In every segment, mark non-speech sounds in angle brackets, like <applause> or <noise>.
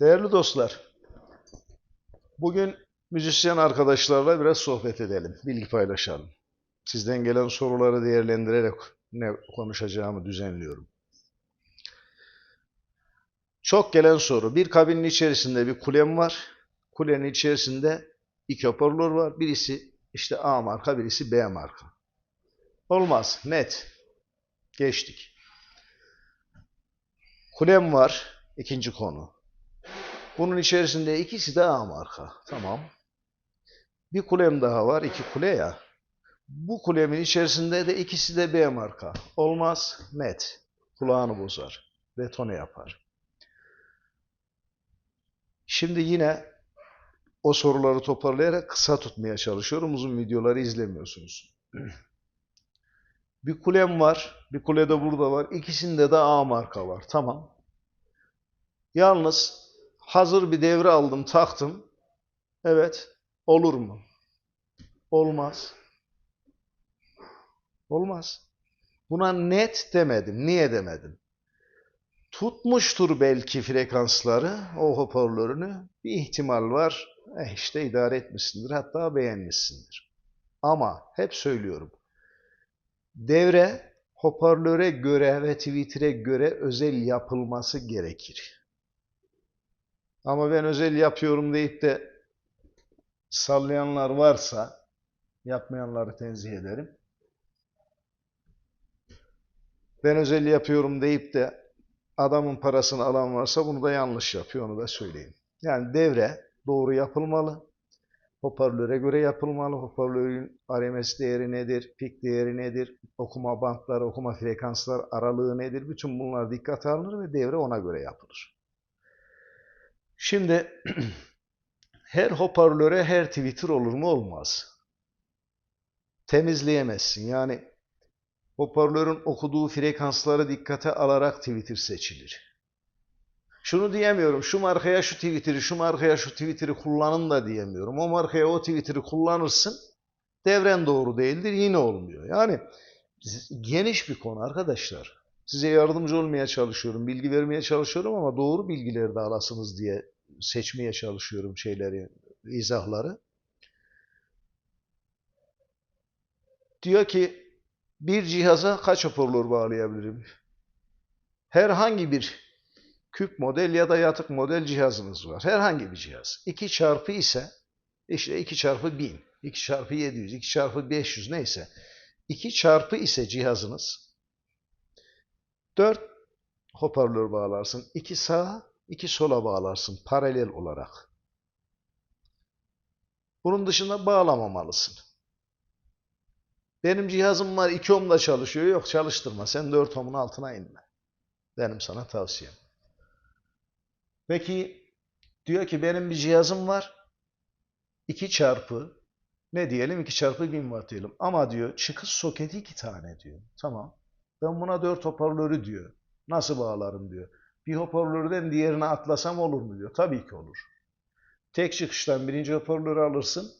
Değerli dostlar, bugün müzisyen arkadaşlarla biraz sohbet edelim, bilgi paylaşalım. Sizden gelen soruları değerlendirerek ne konuşacağımı düzenliyorum. Çok gelen soru. Bir kabinin içerisinde bir kulem var. Kulenin içerisinde iki hoparlör var. Birisi işte A marka, birisi B marka. Olmaz. Net. Geçtik. Kulem var. ikinci konu. Bunun içerisinde ikisi de A marka. Tamam. Bir kulem daha var. iki kule ya. Bu kulemin içerisinde de ikisi de B marka. Olmaz. Net. Kulağını bozar. Detone yapar. Şimdi yine o soruları toparlayarak kısa tutmaya çalışıyorum. Uzun videoları izlemiyorsunuz. <clears throat> Bir kulem var. Bir kule de burada var. İkisinde de A marka var. Tamam. Yalnız hazır bir devre aldım, taktım. Evet. Olur mu? Olmaz. Olmaz. Buna net demedim. Niye demedim? Tutmuştur belki frekansları, o hoparlörünü. Bir ihtimal var. Eh işte idare etmişsindir. Hatta beğenmişsindir. Ama hep söylüyorum. Devre hoparlöre göre ve Twitter'e göre özel yapılması gerekir. Ama ben özel yapıyorum deyip de sallayanlar varsa yapmayanları tenzih ederim. Ben özel yapıyorum deyip de adamın parasını alan varsa bunu da yanlış yapıyor onu da söyleyeyim. Yani devre doğru yapılmalı. Hoparlöre göre yapılmalı. Hoparlörün RMS değeri nedir? Pik değeri nedir? Okuma bantları, okuma frekanslar aralığı nedir? Bütün bunlar dikkate alınır ve devre ona göre yapılır. Şimdi <clears throat> her hoparlöre her Twitter olur mu? Olmaz. Temizleyemezsin. Yani hoparlörün okuduğu frekansları dikkate alarak Twitter seçilir. Şunu diyemiyorum, şu markaya şu Twitter'ı, şu markaya şu Twitter'ı kullanın da diyemiyorum. O markaya o Twitter'ı kullanırsın, devren doğru değildir, yine olmuyor. Yani geniş bir konu arkadaşlar. Size yardımcı olmaya çalışıyorum, bilgi vermeye çalışıyorum ama doğru bilgileri de alasınız diye seçmeye çalışıyorum şeyleri, izahları. Diyor ki bir cihaza kaç hoparlör bağlayabilirim? Herhangi bir küp model ya da yatık model cihazınız var. Herhangi bir cihaz. 2 çarpı ise işte 2 çarpı 1000, 2 çarpı 700, 2 çarpı 500 neyse. 2 çarpı ise cihazınız 4 hoparlör bağlarsın. 2 sağa, 2 sola bağlarsın paralel olarak. Bunun dışında bağlamamalısın. Benim cihazım var 2 ohmla çalışıyor. Yok çalıştırma. Sen 4 ohmun altına inme. Benim sana tavsiyem. Peki diyor ki benim bir cihazım var. 2 çarpı ne diyelim 2 çarpı 1000 watt diyelim. Ama diyor çıkış soketi 2 tane diyor. Tamam. Ben buna 4 hoparlörü diyor. Nasıl bağlarım diyor. Bir hoparlörden diğerine atlasam olur mu diyor. Tabii ki olur. Tek çıkıştan birinci hoparlörü alırsın.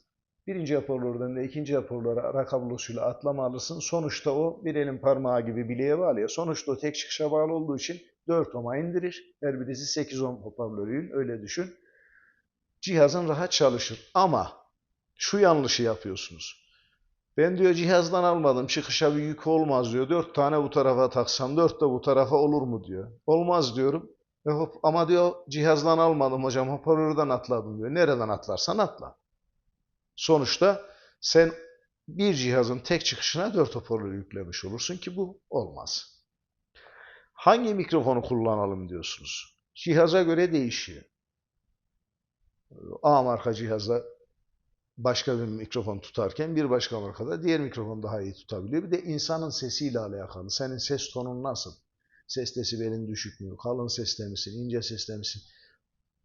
Birinci hoparlörden de ikinci hoparlöre ara kablosuyla atlama alırsın. Sonuçta o bir elin parmağı gibi bileğe bağlıyor. Sonuçta o tek çıkışa bağlı olduğu için 4 ohm'a indirir. Her birisi 8 ohm hoparlörüyün öyle düşün. Cihazın rahat çalışır. Ama şu yanlışı yapıyorsunuz. Ben diyor cihazdan almadım çıkışa bir yük olmaz diyor. 4 tane bu tarafa taksam 4 de bu tarafa olur mu diyor. Olmaz diyorum. E hop, ama diyor cihazdan almadım hocam hoparlörden atladım diyor. Nereden atlarsan atla. Sonuçta sen bir cihazın tek çıkışına 4 hoparlör yüklemiş olursun ki bu olmaz. Hangi mikrofonu kullanalım diyorsunuz? Cihaza göre değişiyor. A marka cihazda başka bir mikrofon tutarken bir başka markada diğer mikrofon daha iyi tutabiliyor. Bir de insanın sesiyle alakalı. Senin ses tonun nasıl? Ses desibelin düşük mü? Kalın sesle misin? ince sesle misin?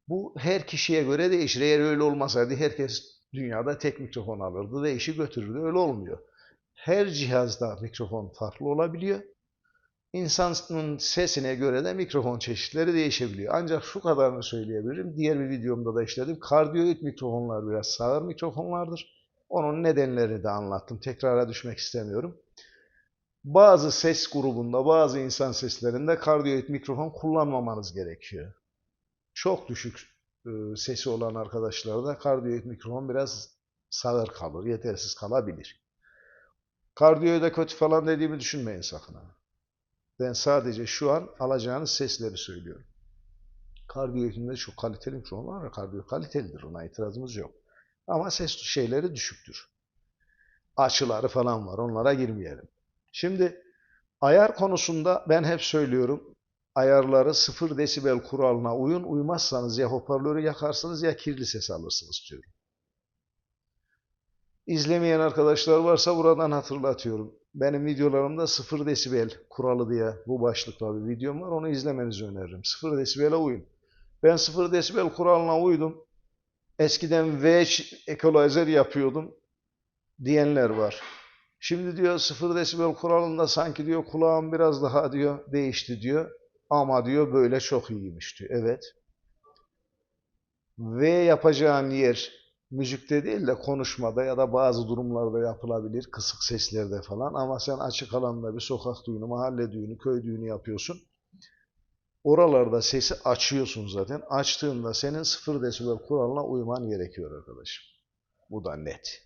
Bu her kişiye göre değişir. Eğer öyle olmasaydı herkes dünyada tek mikrofon alırdı ve işi götürürdü. Öyle olmuyor. Her cihazda mikrofon farklı olabiliyor. İnsanın sesine göre de mikrofon çeşitleri değişebiliyor. Ancak şu kadarını söyleyebilirim. Diğer bir videomda da işledim. Kardiyoid mikrofonlar biraz sağır mikrofonlardır. Onun nedenlerini de anlattım. Tekrara düşmek istemiyorum. Bazı ses grubunda, bazı insan seslerinde kardiyoid mikrofon kullanmamanız gerekiyor. çok düşük e, sesi olan arkadaşlarda kardiyoid mikrofon biraz sağır kalır, yetersiz kalabilir. Kardiyoide kötü falan dediğimi düşünmeyin sakın. Ben sadece şu an alacağınız sesleri söylüyorum. Kardiyoidinde çok kaliteli var ve kardiyo kalitelidir. Ona itirazımız yok. Ama ses şeyleri düşüktür. Açıları falan var. Onlara girmeyelim. Şimdi ayar konusunda ben hep söylüyorum. Ayarları 0 desibel kuralına uyun. Uymazsanız ya hoparlörü yakarsınız ya kirli ses alırsınız diyorum. İzlemeyen arkadaşlar varsa buradan hatırlatıyorum. Benim videolarımda 0 desibel kuralı diye bu başlıkla bir videom var. Onu izlemenizi öneririm. 0 desibele uyun. Ben 0 desibel kuralına uydum. Eskiden V equalizer yapıyordum diyenler var. Şimdi diyor 0 desibel kuralında sanki diyor kulağım biraz daha diyor değişti diyor. Ama diyor böyle çok iyiymiş diyor. Evet. V yapacağın yer müzikte değil de konuşmada ya da bazı durumlarda yapılabilir. Kısık seslerde falan. Ama sen açık alanda bir sokak düğünü, mahalle düğünü, köy düğünü yapıyorsun. Oralarda sesi açıyorsun zaten. Açtığında senin 0 desibel kuralına uyman gerekiyor arkadaşım. Bu da net.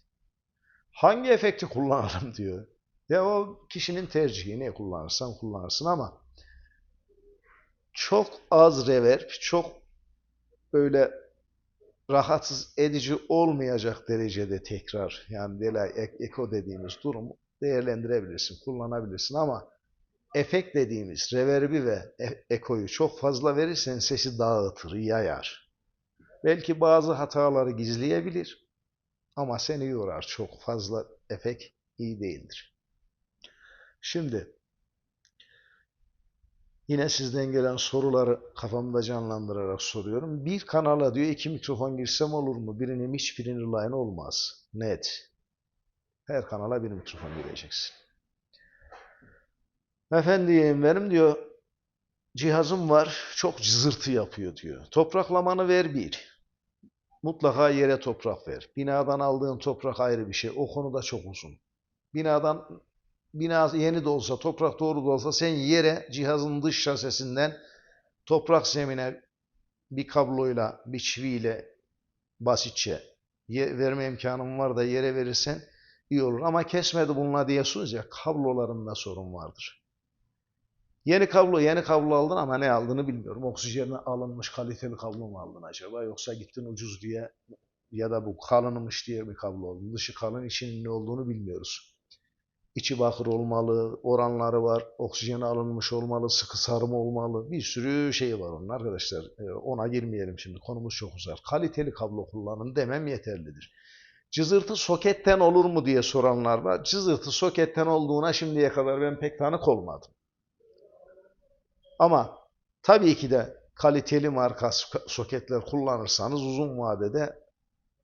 Hangi efekti kullanalım diyor. Ya o kişinin tercihi ne kullanırsan kullanırsın ama çok az reverb, çok böyle rahatsız edici olmayacak derecede tekrar yani delay, eko dediğimiz durumu değerlendirebilirsin, kullanabilirsin ama efekt dediğimiz reverbi ve e- ekoyu çok fazla verirsen sesi dağıtır, yayar. Belki bazı hataları gizleyebilir ama seni yorar. Çok fazla efekt iyi değildir. Şimdi yine sizden gelen soruları kafamda canlandırarak soruyorum. Bir kanala diyor iki mikrofon girsem olur mu? Birinin hiç birinin line olmaz. Net. Her kanala bir mikrofon gireceksin. Efendim benim diyor cihazım var çok cızırtı yapıyor diyor. Topraklamanı ver bir. Mutlaka yere toprak ver. Binadan aldığın toprak ayrı bir şey. O konuda çok uzun. Binadan bina yeni de olsa toprak doğru da olsa sen yere cihazın dış şasesinden toprak zemine bir kabloyla bir çiviyle basitçe verme imkanın var da yere verirsen iyi olur. Ama kesmedi bununla diyorsunuz ya kablolarında sorun vardır. Yeni kablo, yeni kablo aldın ama ne aldığını bilmiyorum. Oksijenle alınmış kaliteli kablo mu aldın acaba? Yoksa gittin ucuz diye ya da bu kalınmış diye bir kablo aldın. Dışı kalın, içinin ne olduğunu bilmiyoruz. İçi bakır olmalı, oranları var, oksijeni alınmış olmalı, sıkı sarımı olmalı. Bir sürü şey var onun arkadaşlar. Ona girmeyelim şimdi, konumuz çok uzar. Kaliteli kablo kullanın demem yeterlidir. Cızırtı soketten olur mu diye soranlar var. Cızırtı soketten olduğuna şimdiye kadar ben pek tanık olmadım. Ama tabii ki de kaliteli marka soketler kullanırsanız uzun vadede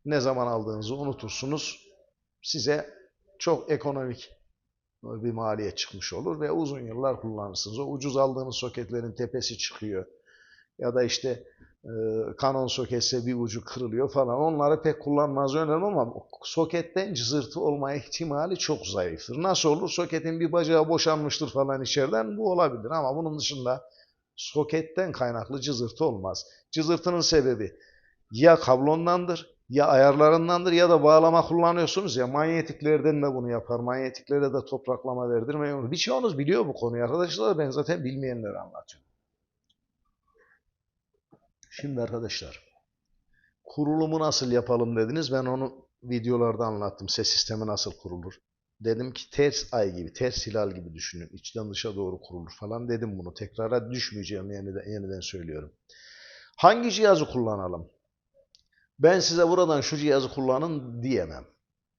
ne zaman aldığınızı unutursunuz. Size çok ekonomik bir maliyet çıkmış olur ve uzun yıllar kullanırsınız. O ucuz aldığınız soketlerin tepesi çıkıyor. Ya da işte e, kanon soketse bir ucu kırılıyor falan. Onları pek kullanmanızı önerim ama soketten cızırtı olma ihtimali çok zayıftır. Nasıl olur? Soketin bir bacağı boşanmıştır falan içeriden. Bu olabilir ama bunun dışında soketten kaynaklı cızırtı olmaz. Cızırtının sebebi ya kablondandır ya ayarlarındandır ya da bağlama kullanıyorsunuz ya manyetiklerden de bunu yapar. Manyetiklere de topraklama verdirmeyin. Birçoğunuz biliyor bu konuyu arkadaşlar. Ben zaten bilmeyenleri anlatıyorum. Şimdi arkadaşlar kurulumu nasıl yapalım dediniz. Ben onu videolarda anlattım. Ses sistemi nasıl kurulur. Dedim ki ters ay gibi, ters hilal gibi düşünün. İçten dışa doğru kurulur falan dedim bunu. Tekrara düşmeyeceğim yeniden, yeniden söylüyorum. Hangi cihazı kullanalım? Ben size buradan şu cihazı kullanın diyemem.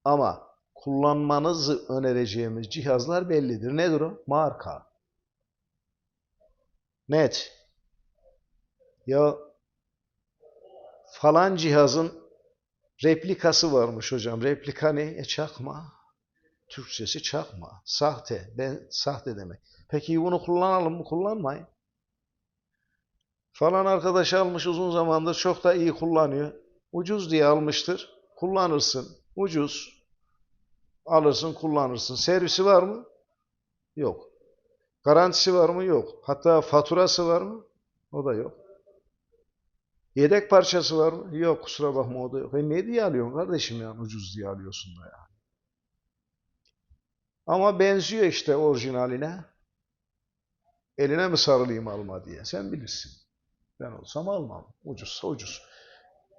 Ama kullanmanızı önereceğimiz cihazlar bellidir. Nedir o? Marka. Net. Ya falan cihazın replikası varmış hocam. Replika ne? E çakma. Türkçesi çakma. Sahte. Ben sahte demek. Peki bunu kullanalım mı? Kullanmayın. Falan arkadaş almış uzun zamandır çok da iyi kullanıyor. Ucuz diye almıştır. Kullanırsın. Ucuz. Alırsın kullanırsın. Servisi var mı? Yok. Garantisi var mı? Yok. Hatta faturası var mı? O da yok. Yedek parçası var mı? Yok kusura bakma o da yok. E ne diye alıyorsun kardeşim yani ucuz diye alıyorsun da ya. Ama benziyor işte orijinaline. Eline mi sarılayım alma diye. Sen bilirsin. Ben olsam almam. Ucuzsa ucuz.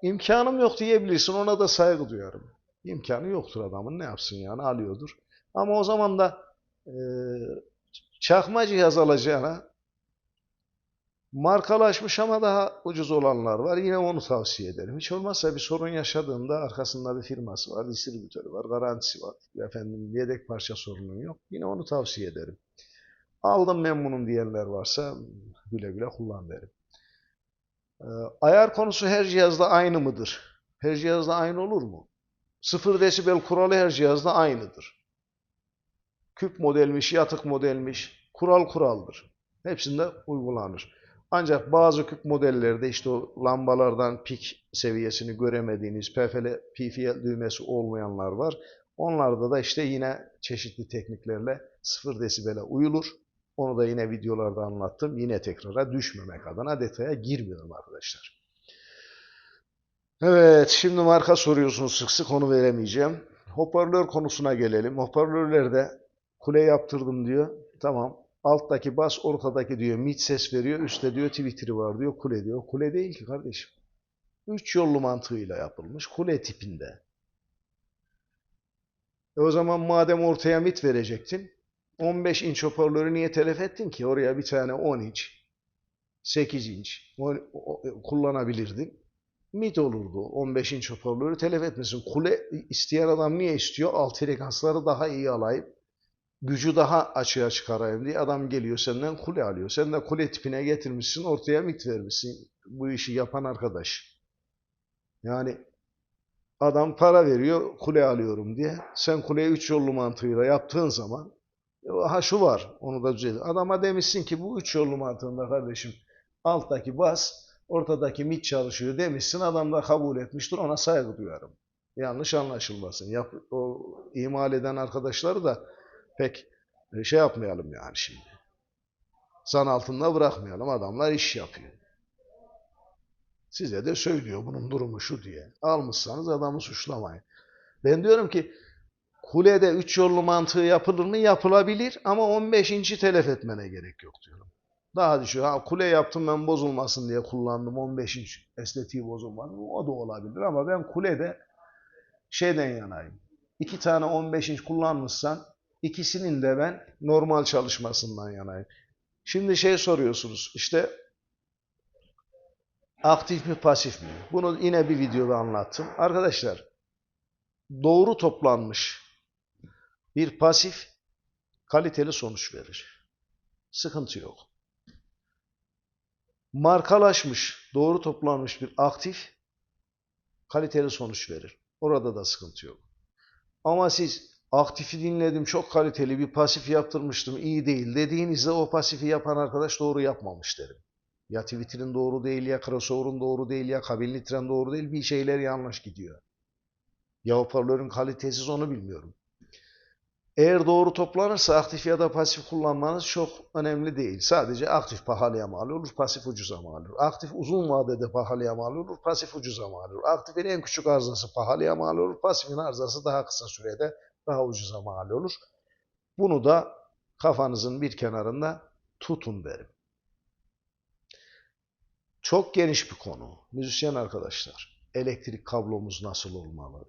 İmkanım yok diyebilirsin. Ona da saygı duyarım. İmkanı yoktur adamın. Ne yapsın yani? Alıyordur. Ama o zaman da e, çakma cihaz alacağına markalaşmış ama daha ucuz olanlar var. Yine onu tavsiye ederim. Hiç olmazsa bir sorun yaşadığında arkasında bir firması var, distribütörü var, garantisi var. Efendim yedek parça sorunun yok. Yine onu tavsiye ederim. Aldım memnunum diyenler varsa güle güle kullan derim. Ee, ayar konusu her cihazda aynı mıdır? Her cihazda aynı olur mu? 0 desibel kuralı her cihazda aynıdır. Küp modelmiş, yatık modelmiş, kural kuraldır. Hepsinde uygulanır. Ancak bazı küp modellerde işte o lambalardan pik seviyesini göremediğiniz PFL, PFL düğmesi olmayanlar var. Onlarda da işte yine çeşitli tekniklerle 0 desibele uyulur. Onu da yine videolarda anlattım. Yine tekrara düşmemek adına detaya girmiyorum arkadaşlar. Evet, şimdi marka soruyorsunuz sık sık onu veremeyeceğim. Hoparlör konusuna gelelim. Hoparlörlerde kule yaptırdım diyor. Tamam. Alttaki bas, ortadaki diyor mid ses veriyor. Üstte diyor Twitter'ı var diyor. Kule diyor. Kule değil ki kardeşim. Üç yollu mantığıyla yapılmış. Kule tipinde. E o zaman madem ortaya mid verecektin, 15 inç hoparlörü niye telef ettin ki? Oraya bir tane 10 inç, 8 inç kullanabilirdin. Mid olurdu. 15 inç hoparlörü telef etmesin. Kule isteyen adam niye istiyor? Alt frekansları daha iyi alayım. Gücü daha açığa çıkarayım diye adam geliyor senden kule alıyor. Sen de kule tipine getirmişsin ortaya mid vermişsin. Bu işi yapan arkadaş. Yani adam para veriyor kule alıyorum diye. Sen kuleyi 3 yollu mantığıyla yaptığın zaman Ha şu var, onu da düzeltir. Adama demişsin ki bu üç yollu mantığında kardeşim alttaki bas, ortadaki mit çalışıyor demişsin. Adam da kabul etmiştir. Ona saygı duyarım. Yanlış anlaşılmasın. Yap, o imal eden arkadaşları da pek şey yapmayalım yani şimdi. Zan altında bırakmayalım. Adamlar iş yapıyor. Size de söylüyor bunun durumu şu diye. Almışsanız adamı suçlamayın. Ben diyorum ki Kulede üç yollu mantığı yapılır mı? Yapılabilir ama 15 inci telef etmene gerek yok diyorum. Daha düşüyor. Ha, kule yaptım ben bozulmasın diye kullandım 15 inç estetiği bozulmadı. O da olabilir ama ben kulede şeyden yanayım. İki tane 15 inç kullanmışsan ikisinin de ben normal çalışmasından yanayım. Şimdi şey soruyorsunuz işte aktif mi pasif mi? Bunu yine bir videoda anlattım. Arkadaşlar doğru toplanmış bir pasif kaliteli sonuç verir. Sıkıntı yok. Markalaşmış, doğru toplanmış bir aktif kaliteli sonuç verir. Orada da sıkıntı yok. Ama siz aktifi dinledim, çok kaliteli bir pasif yaptırmıştım, iyi değil dediğinizde o pasifi yapan arkadaş doğru yapmamış derim. Ya Twitter'ın doğru değil, ya crossover'ın doğru değil, ya kabin litren doğru değil, bir şeyler yanlış gidiyor. Ya hoparlörün kalitesiz onu bilmiyorum. Eğer doğru toplanırsa aktif ya da pasif kullanmanız çok önemli değil. Sadece aktif pahalıya mal olur, pasif ucuza mal olur. Aktif uzun vadede pahalıya mal olur, pasif ucuza mal olur. Aktifin en küçük arızası pahalıya mal olur, pasifin arızası daha kısa sürede daha ucuza mal olur. Bunu da kafanızın bir kenarında tutun derim. Çok geniş bir konu. Müzisyen arkadaşlar, elektrik kablomuz nasıl olmalı?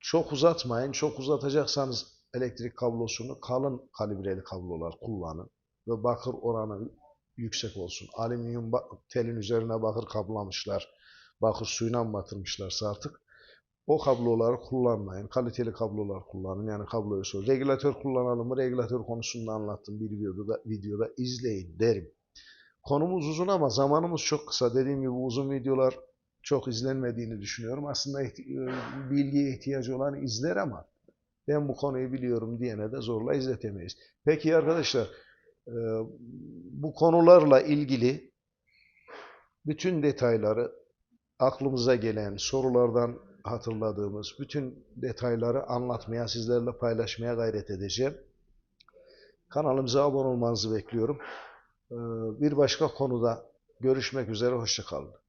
Çok uzatmayın. Çok uzatacaksanız elektrik kablosunu kalın kalibreli kablolar kullanın ve bakır oranı yüksek olsun. Alüminyum telin üzerine bakır kablamışlar. Bakır suyuna batırmışlarsa artık o kabloları kullanmayın. Kaliteli kablolar kullanın. Yani kabloyu sor. Regülatör kullanalım mı? Regülatör konusunda anlattım bir videoda, videoda izleyin derim. Konumuz uzun ama zamanımız çok kısa. Dediğim gibi uzun videolar çok izlenmediğini düşünüyorum. Aslında bilgiye ihtiyacı olan izler ama ben bu konuyu biliyorum diyene de zorla izletemeyiz. Peki arkadaşlar e, bu konularla ilgili bütün detayları aklımıza gelen sorulardan hatırladığımız bütün detayları anlatmaya, sizlerle paylaşmaya gayret edeceğim. Kanalımıza abone olmanızı bekliyorum. E, bir başka konuda görüşmek üzere, hoşçakalın.